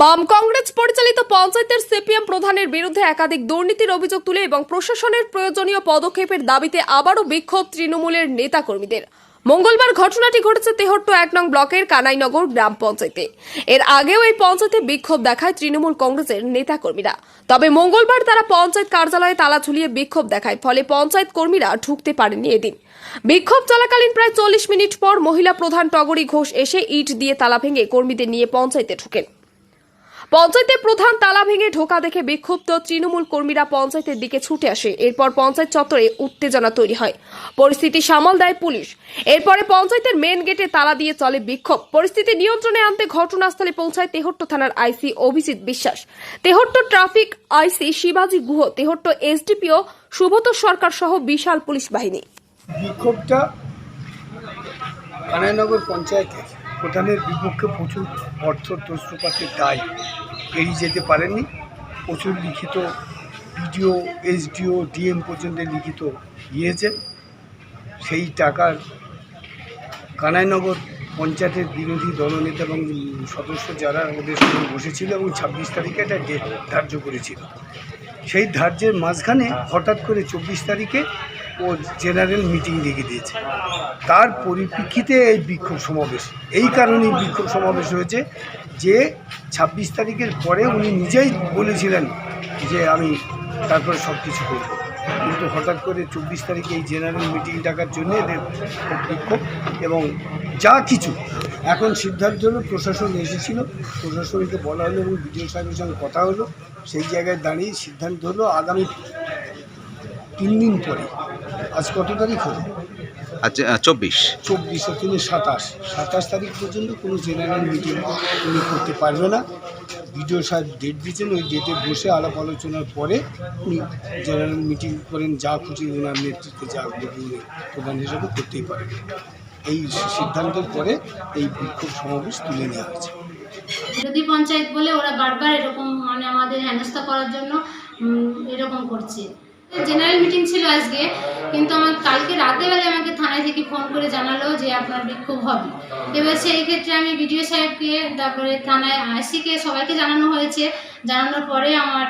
বাম কংগ্রেস পরিচালিত পঞ্চায়েতের সিপিএম প্রধানের বিরুদ্ধে একাধিক দুর্নীতির অভিযোগ তুলে এবং প্রশাসনের প্রয়োজনীয় পদক্ষেপের দাবিতে আবারও বিক্ষোভ তৃণমূলের নেতাকর্মীদের। মঙ্গলবার ঘটনাটি ঘটেছে তেহট্ট এক নং ব্লকের কানাইনগর গ্রাম পঞ্চায়েতে। এর আগেও এই পঞ্চায়েতে বিক্ষোভ দেখায় তৃণমূল কংগ্রেসের নেতাকর্মীরা। তবে মঙ্গলবার তারা পঞ্চায়েত কার্যালয়ে তালা ঝুলিয়ে বিক্ষোভ দেখায়, ফলে পঞ্চায়েত কর্মীরা ঢুকতে পারেননি এদিন। বিক্ষোভ চলাকালীন প্রায় চল্লিশ মিনিট পর মহিলা প্রধান টগরী ঘোষ এসে ইট দিয়ে তালা ভেঙে কর্মীদের নিয়ে পঞ্চায়েতে ঢুকেন। পঞ্চায়েতের প্রধান তালা ভেঙে ঢোকা দেখে বিক্ষুব্ধ তৃণমূল কর্মীরা পঞ্চায়েতের দিকে ছুটে আসে। এরপর পঞ্চায়েত চত্বরে উত্তেজনা তৈরি হয়। পরিস্থিতি সামাল দেয় পুলিশ। এরপরে পঞ্চায়েতের মেন গেটে তালা দিয়ে চলে বিক্ষোভ। পরিস্থিতি নিয়ন্ত্রণে আনতে ঘটনাস্থলে পৌঁছায় তেহট্ট থানার IC Abhijit Biswas. Tehatta traffic IC শিবাজী গুহ, তেহট্ট এসডিপিও সুব্রত সরকার সহ বিশাল পুলিশ বাহিনী। বিক্ষোভটা পঞ্চায়েতের। প্রধানের বিপক্ষে প্রচুর অর্থ তস্ত্রপাতের দায় এড়িয়ে যেতে পারেননি। প্রচুর লিখিত বিডিও এসডিও, ডিএম পর্যন্ত লিখিত দিয়েছে। সেই টাকার কানাইনগর পঞ্চায়েতের বিরোধী দলনেতা এবং সদস্য যারা ওদের সঙ্গে বসেছিল এবং ছাব্বিশ তারিখে একটা ডেট ধার্য করেছিল। সেই ধার্যের মাঝখানে হঠাৎ করে চব্বিশ তারিখে ও জেনারেল মিটিং ডেকে দিয়েছে। তার পরিপ্রেক্ষিতে এই বিক্ষোভ সমাবেশ, এই কারণেই বিক্ষোভ সমাবেশ হয়েছে। যে ছাব্বিশ তারিখের পরে উনি নিজেই বলেছিলেন যে আমি তারপরে সব কিছু করব। কিন্তু হঠাৎ করে চব্বিশ তারিখে এই জেনারেল মিটিং ডাকার জন্য এদের বিক্ষোভ এবং যা কিছু। এখন সিদ্ধান্ত হলো, প্রশাসন এসেছিল, প্রশাসনকে বলা হলো এবং বিডিও সাহেবের সঙ্গে কথা হলো। সেই জায়গায় দাঁড়িয়ে সিদ্ধান্ত হলো, আগামী তিন দিন পরে, আজ কত তারিখ হলো? আচ্ছা চব্বিশ। চব্বিশ তিনি সাতাশ। সাতাশ তারিখ পর্যন্ত কোনো জেনারেল মিটিং উনি করতে পারবে না। বিডিও সাহেব ডেট দিয়েছেন ওই ডেটে বসে আলাপ আলোচনার পরে উনি জেনারেল মিটিং করেন যা খুশি ওনার নেতৃত্বে যা প্রধান হিসাবে করতেই পারেন এই সিদ্ধান্তের পরে এই বিক্ষোভ সমাবেশ তুলে নেওয়া হয়েছে। বিরোধী পঞ্চায়েত বলে ওরা বারবার এরকম মানে আমাদের হেনস্থা করার জন্য এরকম করছে। জেনারেল মিটিং ছিল আজকে কিন্তু আমার কালকে রাতে বেলা আমাকে থেকে ফোন করে জানালো যে আপনার বিক্ষোভ হবে। এবার সেই ক্ষেত্রে আমি বিডিও সাহেবকে, তারপরে থানায় আইসিকে সবাইকে জানানো হয়েছে। জানানোর পরে আমার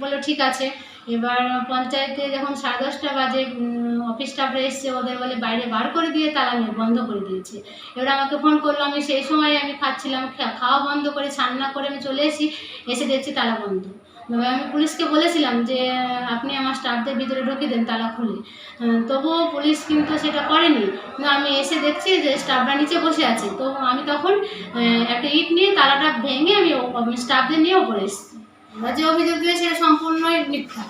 বলল, ঠিক আছে। এবার পঞ্চায়েতে যখন সাড়ে দশটা বাজে অফিস স্টাফরা এসছে, ওদের বলে, বাইরে বার করে দিয়ে তালা নিয়ে বন্ধ করে দিয়েছে। এবার আমাকে ফোন করল, আমি সেই সময় আমি খাচ্ছিলাম খাওয়া বন্ধ করে, ছান্না করে আমি চলে এসেছি, এসে দেখছি তালা বন্ধ। এবার আমি পুলিশকে বলেছিলাম যে, আপনি আমার স্টাফদের ভিতরে ঢুকে দেন তালা খুলে। তবুও পুলিশ কিন্তু সেটা করেনি। আমি এসে দেখছি যে স্টাফরা নিচে বসে আছে। তো আমি তখন একটা ইট নিয়ে তালাটা ভেঙে আমি স্টাফদের নিয়ে ওপরে এসেছি। বা যে অভিযোগ দিয়েছে সেটা সম্পূর্ণই মিথ্যা।